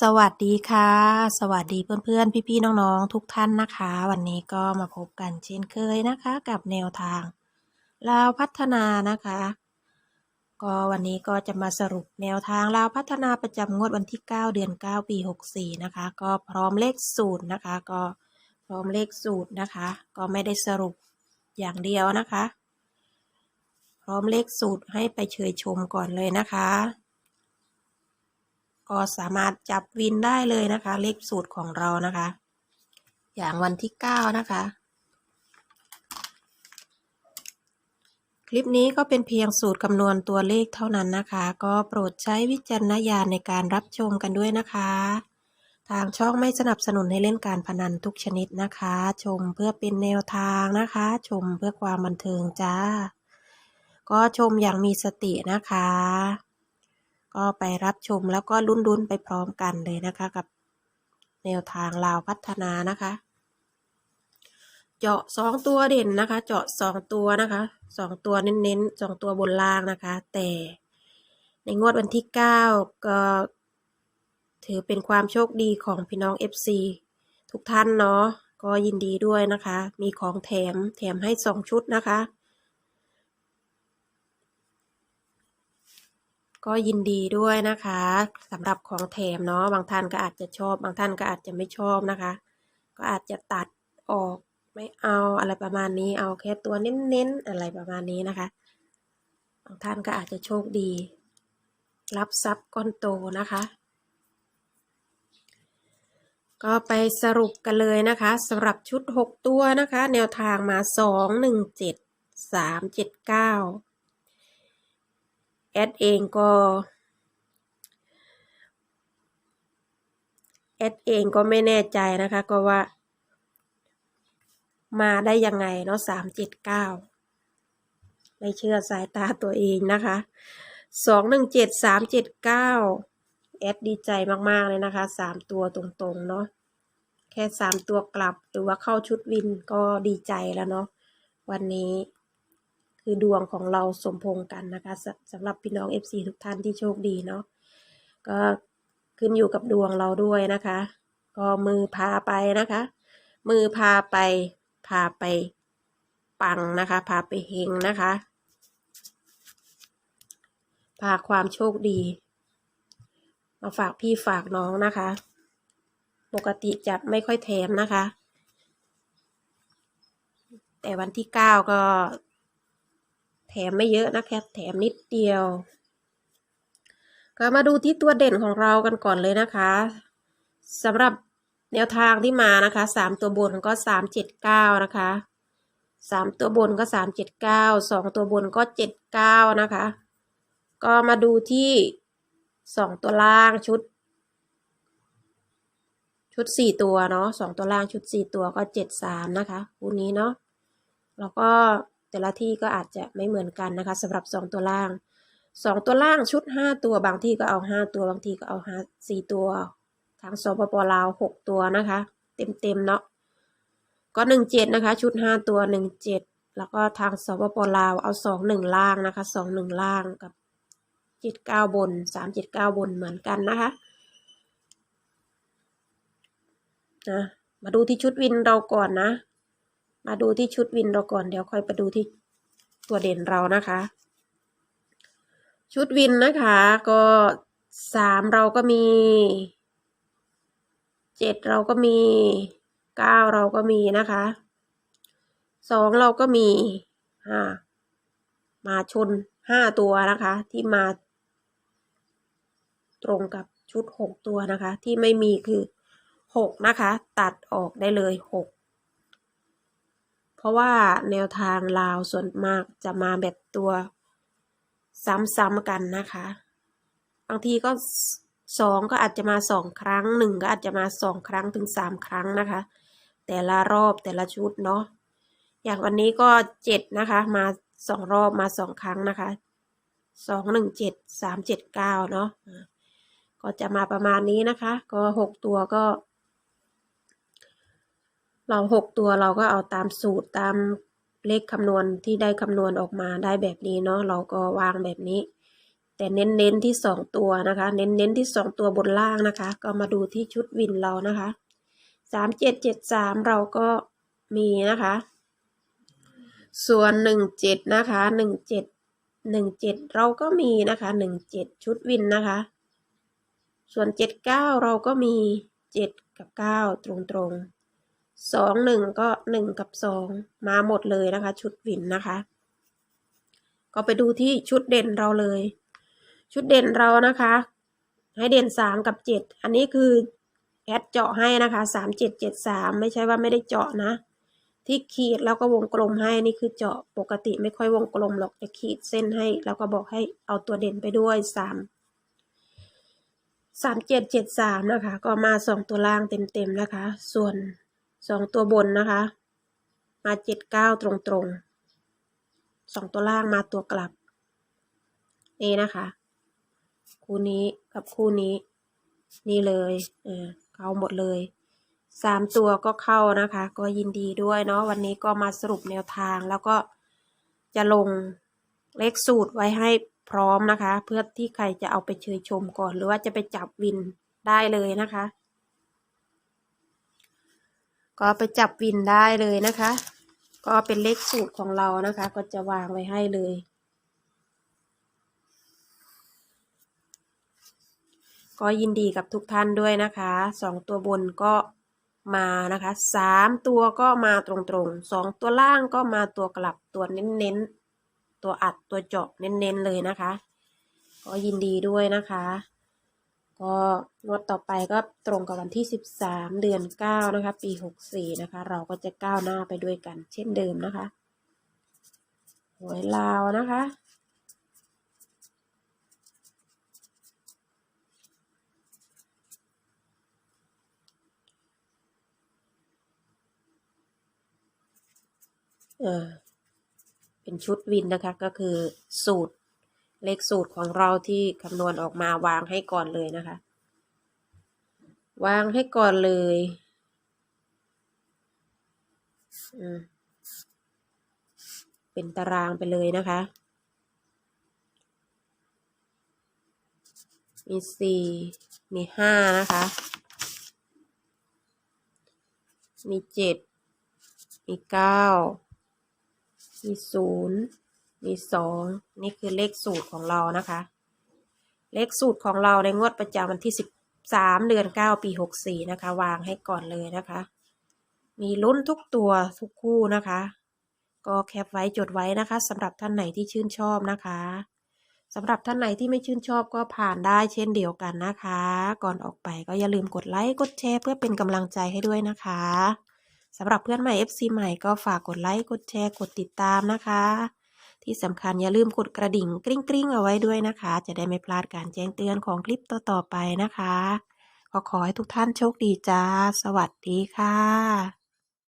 สวัสดีค่ะ สวัสดีเพื่อนๆ พี่ๆ น้องๆ ทุกท่านนะคะ วันนี้ก็มาพบกันเช่นเคยนะคะ กับแนวทางลาวพัฒนานะคะ ก็วันนี้ก็จะมาสรุปแนวทางลาวพัฒนาประจำงวดวันที่ 9 เดือน 9 ปี 64 นะคะ ก็พร้อมเลขสูตรนะคะ ก็พร้อมเลขสูตรนะคะ ก็ไม่ได้สรุปอย่างเดียวนะคะ พร้อมเลขสูตรให้ไปเชยชมก่อนเลยนะคะ ก็สามารถจับวินได้เลยนะคะ เลขสูตรของเรานะคะ อย่างวันที่ 9 นะคะ คลิปนี้ก็เป็นเพียงสูตรคำนวณตัวเลขเท่านั้นนะคะ ก็โปรดใช้วิจารณญาณในการรับชมกันด้วยนะคะ ทางช่องไม่สนับสนุนให้เล่นการพนันทุกชนิดนะคะ ชมเพื่อเป็นแนวทางนะคะ ชมเพื่อความบันเทิงจ้า ก็ชมอย่างมีสตินะคะ ก็ไปรับชมแล้วก็ลุ้นๆไปพร้อมกันเลยนะคะกับแนวทางลาวพัฒนานะคะ เจาะสองตัวเด่นนะคะ เจาะสองตัวนะคะสองตัวเน้นๆสองตัวบนล่างนะคะ แต่ในงวดวันที่เก้าก็ถือเป็นความโชคดีของพี่น้อง FC ทุกท่านเนาะก็ยินดีด้วยนะคะ มีของแถมแถมให้สองชุดนะคะ ก็ยินดีด้วยนะคะสำหรับของแถมเนาะบางท่านก็อาจจะชอบ บางท่านก็อาจจะไม่ชอบนะคะ ก็อาจจะตัดออกไม่เอาอะไรประมาณนี้เอาแค่ตัวเน้นๆอะไรประมาณนี้นะคะ บางท่านก็อาจจะโชคดี รับทรัพย์ก้อนโตนะคะ ก็ไปสรุปกันเลยนะคะสำหรับชุด 6 ตัวนะคะ แนวทางมา 2 1 7 3 7 9 แอดเองก็แอดเองก็ไม่แน่ใจนะคะก็ว่า มาได้ยังไงเนาะสามเจ็ดเก้าไม่เชื่อสายตาตัวเองนะคะสองหนึ่งเจ็ดสามเจ็ดเก้าแอดดีใจมาก ๆ เลยนะคะสามตัวตรงๆ เนาะแค่สามตัวกลับหรือว่าเข้าชุดวินก็ดีใจแล้วเนาะวันนี้ คือดวงของเราสมพงกันนะคะสำหรับพี่น้อง FC ทุกท่านที่โชคดีเนาะก็ขึ้นอยู่กับดวงเราด้วยนะคะ ก็มือพาไปนะคะ มือพาไปพาไปปังนะคะ พาไปเฮงนะคะ พาความโชคดี มาฝากพี่ฝากน้องนะคะ ปกติจะไม่ค่อยแถมนะคะ แต่วันที่เก้าก็ ถมไม่เยอะนะแค่แถมนิดเดียว ก็มาดูที่ตัวเด่นของเรากันก่อนเลยนะคะสำหรับแนวทางที่มานะคะสามตัวบนก็สามเจ็ดเก้านะคะสามตัวบนก็สามเจ็ดเก้าสองตัวบนก็เจ็ดเก้านะคะ ก็มาดูที่สองตัวล่างชุด ชุดสี่ตัวเนาะสองตัวล่างชุดสี่ตัวก็เจ็ดสามนะคะคู่นี้เนาะแล้วก็ แต่ละที่ก็อาจจะไม่เหมือนกันนะคะสำหรับสองตัวล่างสองตัวล่างชุดห้าตัวบางที่ก็เอาห้าตัวบางที่ก็เอาห้าสี่ตัว ทางสปปลาวหกตัวนะคะ เต็มเต็มเนาะก็หนึ่งเจ็ดนะคะ ชุดห้าตัวหนึ่งเจ็ดแล้วก็ทางสปปลาวเอาสองหนึ่งล่างนะคะสองหนึ่งล่างกับเจ็ดเก้าบนสามเจ็ดเก้าบนเหมือนกันนะคะนะมาดูที่ชุดวินเราก่อนนะ มาดูที่ชุดวินเราก่อนเดี๋ยวค่อยไปดูที่ตัวเด่นเรานะคะ ชุดวินนะคะก็สามเราก็มีเจ็ดเราก็มีเก้าเราก็มีนะคะสองเราก็มีอ่ามาชนห้าตัวนะคะ ที่มา ตรงกับชุดหกตัวนะคะ ที่ไม่มีคือหกนะคะ ตัดออกได้เลยหก ราะว่าแนวทางลาวส่วนมากจะมาแบบตัวซ้ำๆกันนะคะบางทีก็สองก็อาจจะมาสองครั้งหนึ่งก็อาจจะมาสองครั้งถึงสามครั้งนะคะ แต่ละรอบแต่ละชุดเนาะอย่างวันนี้ก็เจ็ดนะคะ มาสองรอบมาสองครั้งนะคะสองหนึ่งเจ็ดสามเจ็ดเก้าเนาะก็จะมาประมาณนี้นะคะ ก็หกตัวก็ เราหกตัวเราก็เอาตามสูตรตามเลขคำนวณที่ได้คำนวณออกมาได้แบบนี้เนาะเราก็วางแบบนี้ แต่เน้นๆที่สองตัวนะคะ เน้นๆที่สองตัวบนล่างนะคะ ก็มาดูที่ชุดวินเรานะคะสามเจ็ดเจ็ดสามเราก็มีนะคะ ส่วนหนึ่งเจ็ดนะคะหนึ่งเจ็ดหนึ่งเจ็ดเราก็มีนะคะหนึ่งเจ็ดชุดวินนะคะ ส่วนเจ็ดเก้าเราก็มีเจ็ดกับเก้าตรงๆ สองหนึ่งก็หนึ่งกับสองมาหมดเลยนะคะ ชุดวินนะคะ ก็ไปดูที่ชุดเด่นเราเลย ชุดเด่นเรานะคะ ให้เด่นสามกับเจ็ดอันนี้คือแอดเจาะให้นะคะสามเจ็ดเจ็ดสามไม่ใช่ว่าไม่ได้เจาะนะ ที่ขีดแล้วก็วงกลมให้นี่คือเจาะปกติไม่ค่อยวงกลมหรอกจะขีดเส้นให้ แล้วก็บอกให้เอาตัวเด่นไปด้วยสามสามเจ็ดเจ็ดสามนะคะ ก็มาสองตัวล่างเต็มๆนะคะ ส่วน สองตัวบนนะคะ มาเจ็ดเก้าตรงๆสองตัวล่างมาตัวกลับ นี่นะคะ คู่นี้กับคู่นี้ นี่เลยเออเข้าหมดเลยสามตัวก็เข้านะคะ ก็ยินดีด้วยเนาะวันนี้ก็มาสรุปแนวทางแล้วก็จะลงเลขสูตรไว้ให้พร้อมนะคะ เพื่อที่ใครจะเอาไปเชยชมก่อน หรือว่าจะไปจับวินได้เลยนะคะ ก็ไปจับวินได้เลยนะคะ ก็เป็นเลขสูตรของเรานะคะ ก็จะวางไว้ให้เลย ก็ยินดีกับทุกท่านด้วยนะคะสองตัวบนก็มานะคะสามตัวก็มาตรงๆสองตัวล่างก็มาตัวกลับตัวเน้นๆ ตัวอัดตัวเจาะเน้นๆเลยนะคะ ก็ยินดีด้วยนะคะ ก็งวดต่อไปก็ตรงกับวันที่สิบสามเดือนเก้านะคะ ปีหกสี่นะคะ เราก็จะก้าวหน้าไปด้วยกัน เช่นเดิมนะคะหวยลาวนะคะเออเป็นชุดวินนะคะก็คือสูตร เลขสูตรของเราที่คำนวณออกมาวางให้ก่อนเลยนะคะ วางให้ก่อนเลยอืมเป็นตารางไปเลยนะคะ มีสี่มีห้านะคะ มีเจ็ดมีเก้ามีศูนย์ มีสองนี่คือเลขสูตรของเรานะคะ เลขสูตรของเราในงวดประจำวันที่สิบสามเดือนเก้าปีหกสี่นะคะ วางให้ก่อนเลยนะคะ มีลุ้นทุกตัวทุกคู่นะคะ ก็แคปไว้จดไว้นะคะสำหรับท่านไหนที่ชื่นชอบนะคะสำหรับท่านไหนที่ไม่ชื่นชอบก็ผ่านได้เช่นเดียวกันนะคะ ก่อนออกไปก็อย่าลืมกดไลค์กดแชร์เพื่อเป็นกำลังใจให้ด้วยนะคะสำหรับเพื่อนใหม่ FC ใหม่ก็ฝากกดไลค์กดแชร์กดติดตามนะคะ ที่สำคัญอย่าลืมกดกระดิ่งกริ๊งกริ๊งเอาไว้ด้วยนะคะ จะได้ไม่พลาดการแจ้งเตือนของคลิปต่อๆไปนะคะก็ขอให้ทุกท่านโชคดีจ้า สวัสดีค่ะ